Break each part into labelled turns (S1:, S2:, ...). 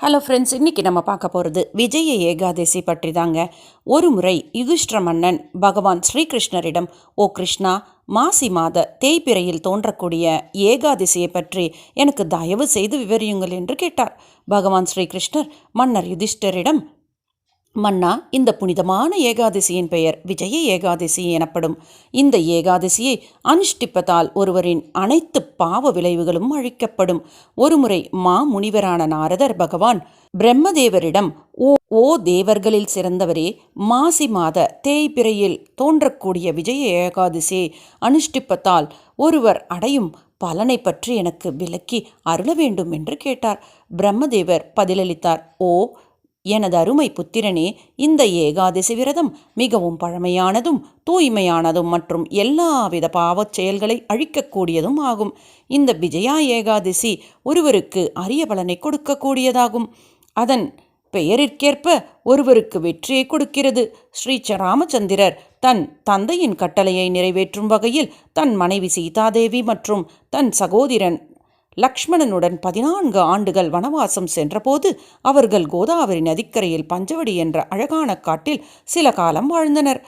S1: Hello friends இன்றைக்கி நம்ம பார்க்க போகிறது விஜய ஏகாதசி பற்றி தாங்க ஒரு முறை யுதிஷ்டிர மன்னன் பகவான் ஸ்ரீகிருஷ்ணரிடம் ஓ கிருஷ்ணா மாசி மாத தேய்பிறையில் தோன்றக்கூடிய ஏகாதசியை பற்றி எனக்கு தயவு செய்து விவரியுங்கள் என்று கேட்டார். பகவான் ஸ்ரீகிருஷ்ணர் மன்னர் யுதிஷ்டரிடம் மன்னா இந்த புனிதமான ஏகாதசியின் பெயர் விஜய ஏகாதசி எனப்படும். இந்த ஏகாதசியை அனுஷ்டிப்பதால் ஒருவரின் அனைத்து பாவ விளைவுகளும் அழிக்கப்படும். ஒருமுறை மா முனிவரான நாரதர் பகவான் பிரம்மதேவரிடம் ஓ ஓ தேவர்களில் சிறந்தவரே மாசி மாத தேய்பிறையில் தோன்றக்கூடிய விஜய ஏகாதசியை அனுஷ்டிப்பத்தால் ஒருவர் அடையும் பலனை பற்றி எனக்கு விளக்கி அருள வேண்டும் என்று கேட்டார். பிரம்மதேவர் பதிலளித்தார். ஓ எனது அருமை புத்திரனே இந்த ஏகாதசி விரதம் மிகவும் பழமையானதும் தூய்மையானதும் மற்றும் எல்லாவித பாவச் செயல்களை அழிக்கக்கூடியதும் ஆகும். இந்த விஜயா ஏகாதசி ஒருவருக்கு அரிய பலனை கொடுக்கக்கூடியதாகும். அதன் பெயரிற்கேற்ப ஒருவருக்கு வெற்றியை கொடுக்கிறது. ஸ்ரீ ராமச்சந்திரர் தன் தந்தையின் கட்டளையை நிறைவேற்றும் வகையில் தன் மனைவி சீதாதேவி மற்றும் தன் சகோதரன் லக்ஷ்மணனுடன் பதினான்கு ஆண்டுகள் வனவாசம் சென்றபோது அவர்கள் கோதாவரி நதிக்கரையில் பஞ்சவடி என்ற அழகான காட்டில் சில காலம் வாழ்ந்தனர்.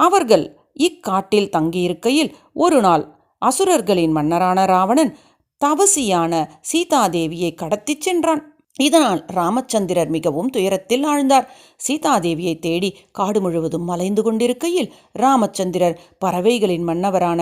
S1: அவர்கள் இக்காட்டில் தங்கியிருக்கையில் ஒரு நாள் அசுரர்களின் மன்னரான ராவணன் தவசியான சீதாதேவியை கடத்திச் சென்றான். இதனால் ராமச்சந்திரர் மிகவும் துயரத்தில் ஆழ்ந்தார். சீதாதேவியை தேடி காடு முழுவதும் மலைந்து கொண்டிருக்கையில் ராமச்சந்திரர் பறவைகளின் மன்னவரான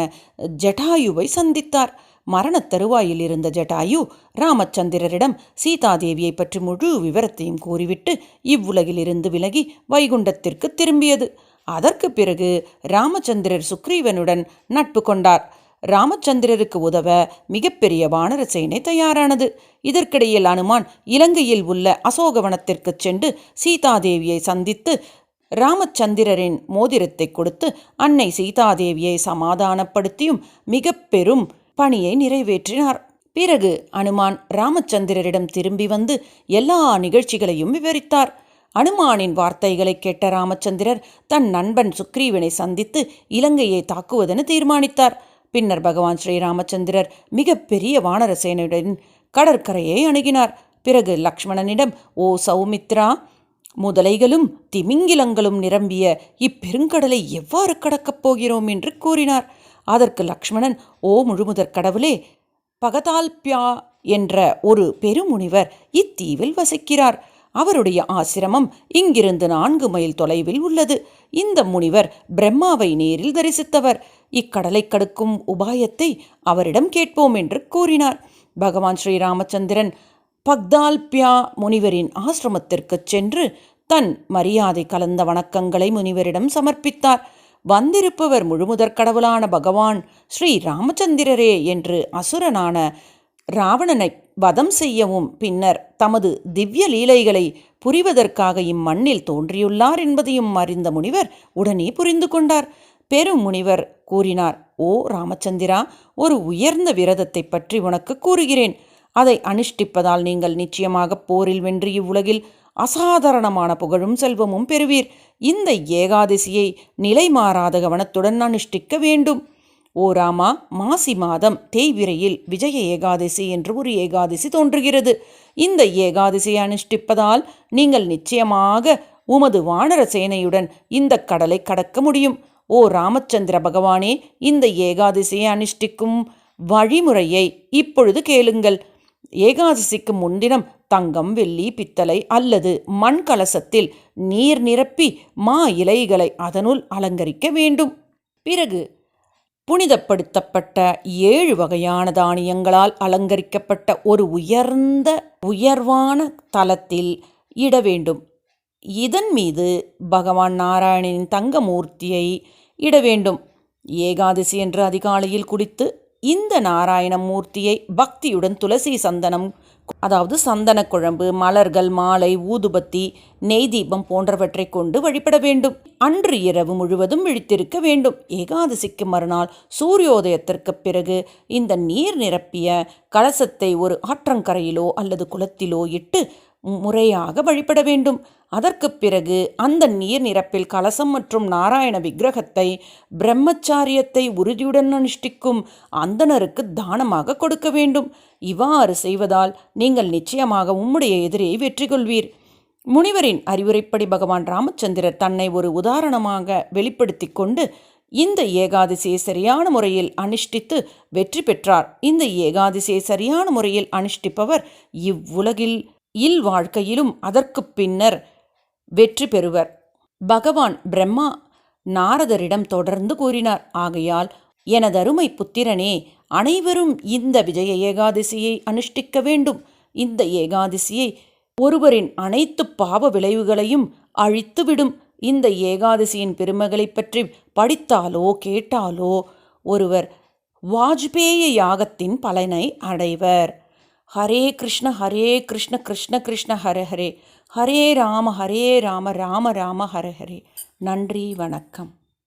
S1: ஜட்டாயுவை சந்தித்தார். மரணத் தருவாயில் இருந்த ஜட்டாயு ராமச்சந்திரரிடம் சீதாதேவியை பற்றி முழு விவரத்தையும் கூறிவிட்டு இவ்வுலகிலிருந்து விலகி வைகுண்டத்திற்கு திரும்பியது. அதற்கு பிறகு ராமச்சந்திரர் சுக்ரீவனுடன் நட்பு கொண்டார். ராமச்சந்திரருக்கு உதவ மிகப்பெரிய வானர சேனை தயாரானது. இதற்கிடையில் அனுமான் இலங்கையில் உள்ள அசோகவனத்திற்கு சென்று சீதாதேவியை சந்தித்து ராமச்சந்திரரின் மோதிரத்தை கொடுத்து அன்னை சீதாதேவியை சமாதானப்படுத்தியும் மிக பெரும் பணியை நிறைவேற்றினார். பிறகு அனுமான் ராமச்சந்திரரிடம் திரும்பி வந்து எல்லா நிகழ்ச்சிகளையும் விவரித்தார். அனுமானின் வார்த்தைகளை கேட்ட ராமச்சந்திரர் தன் நண்பன் சுக்ரீவனை சந்தித்து இலங்கையை தாக்குவதென தீர்மானித்தார். பின்னர் பகவான் ஸ்ரீராமச்சந்திரர் மிகப்பெரிய வானரசேனையுடன் கடற்கரையை அணுகினார். பிறகு லக்ஷ்மணனிடம் ஓ சௌமித்ரா முதலைகளும் திமிங்கிலங்களும் நிரம்பிய இப்பெருங்கடலை எவ்வாறு கடக்கப் போகிறோம்? என்று கூறினார். அதற்கு லக்ஷ்மணன் ஓ முழுமுதற் கடவுளே பகதால்பியா என்ற ஒரு பெருமுனிவர் இத்தீவில் வசிக்கிறார். அவருடைய ஆசிரமம் இங்கிருந்து நான்கு மைல் தொலைவில் உள்ளது. இந்த முனிவர் பிரம்மாவை நேரில் தரிசித்தவர். இக்கடலை கடுக்கும் உபாயத்தை அவரிடம் கேட்போம் என்று கூறினார். பகவான் ஸ்ரீராமச்சந்திரன் பக்தால்பியா முனிவரின் ஆசிரமத்திற்கு சென்று தன் மரியாதை கலந்த வணக்கங்களை முனிவரிடம் சமர்ப்பித்தார். வந்திருப்பவர் முழுமுதற் கடவுளான பகவான் ஸ்ரீ ராமச்சந்திரரே என்று அசுரனான ராவணனை வதம் செய்யவும் பின்னர் தமது திவ்ய லீலைகளை புரிவதற்காக இம்மண்ணில் தோன்றியுள்ளார் என்பதையும் அறிந்த முனிவர் உடனே புரிந்து கொண்டார். பெரும் முனிவர் கூறினார் ஓ ராமச்சந்திரா ஒரு உயர்ந்த விரதத்தை பற்றி உனக்கு கூறுகிறேன். அதை அனுஷ்டிப்பதால் நீங்கள் நிச்சயமாக போரில் வென்று இவ்வுலகில் அசாதாரணமான புகழும் செல்வமும் பெறுவீர். இந்த ஏகாதசியை நிலை மாறாத கவனத்துடன் அனுஷ்டிக்க வேண்டும். ஓ ராமா மாசி மாதம் தேய்விரையில் விஜய ஏகாதசி என்று ஒரு ஏகாதசி தோன்றுகிறது. இந்த ஏகாதசியை அனுஷ்டிப்பதால் நீங்கள் நிச்சயமாக உமது வானர சேனையுடன் இந்த கடலை கடக்க முடியும். ஓ ராமச்சந்திர பகவானே இந்த ஏகாதசியை அனுஷ்டிக்கும் வழிமுறையை இப்பொழுது கேளுங்கள். ஏகாதசிக்கு முன்தினம் தங்கம் வெள்ளி பித்தளை அல்லது மண் கலசத்தில் நீர் நிரப்பி மா இலைகளை அதனுள் அலங்கரிக்க வேண்டும். பிறகு புனிதப்படுத்தப்பட்ட ஏழு வகையான தானியங்களால் அலங்கரிக்கப்பட்ட ஒரு உயர்ந்த உயர்வான தலத்தில் இட வேண்டும். இதன் மீது பகவான் நாராயணனின் தங்கமூர்த்தியை இட வேண்டும். ஏகாதசி என்று அதிகாலையில் குடித்து இந்த நாராயண மூர்த்தியை பக்தியுடன் துளசி சந்தனம் அதாவது சந்தன குழம்பு மலர்கள் மாலை ஊதுபத்தி நெய் தீபம் போன்றவற்றை கொண்டு வழிபட வேண்டும். அன்று இரவு முழுவதும் விழித்திருக்க வேண்டும். ஏகாதசிக்கு மறுநாள் சூரியோதயத்திற்கு பிறகு இந்த நீர் நிரப்பிய கலசத்தை ஒரு ஆற்றங்கரையிலோ அல்லது குளத்திலோ இட்டு முறையாக வழிபட வேண்டும். அதற்குப் பிறகு அந்த நீர் நிரப்பில் கலசம் மற்றும் நாராயண விக்கிரகத்தை பிரம்மச்சாரியத்தை உறுதியுடன் அனுஷ்டிக்கும் அந்தணருக்கு தானமாக கொடுக்க வேண்டும். இவ்வாறு செய்வதால் நீங்கள் நிச்சயமாக உம்முடைய எதிரியை வெற்றி கொள்வீர் முனிவரின் அறிவுரைப்படி பகவான் ராமச்சந்திரர் தன்னை ஒரு உதாரணமாக வெளிப்படுத்தி கொண்டு இந்த ஏகாதசியை சரியான முறையில் அனுஷ்டித்து வெற்றி பெற்றார். இந்த ஏகாதசியை சரியான முறையில் அனுஷ்டிப்பவர் இவ்வுலகில் இல் வாழ்க்கையிலும் அதற்கு பின்னர் வெற்றி பெறுவர். பகவான் பிரம்மா நாரதரிடம் தொடர்ந்து கூறினார். ஆகையால் எனதருமை புத்திரனே அனைவரும் இந்த விஜய ஏகாதசியை அனுஷ்டிக்க வேண்டும். இந்த ஏகாதசியை ஒருவரின் அனைத்து பாவ விளைவுகளையும் அழித்துவிடும். இந்த ஏகாதசியின் பெருமைகளைப் பற்றி படித்தாலோ கேட்டாலோ ஒருவர் வாஜ்பேய யாகத்தின் பலனை அடைவர். ஹரே கிருஷ்ண ஹரே கிருஷ்ண கிருஷ்ண கிருஷ்ண ஹர ஹரே. ஹரே ராம ஹரே ராம ராம ராம ஹர ஹரே. நன்றி வணக்கம்.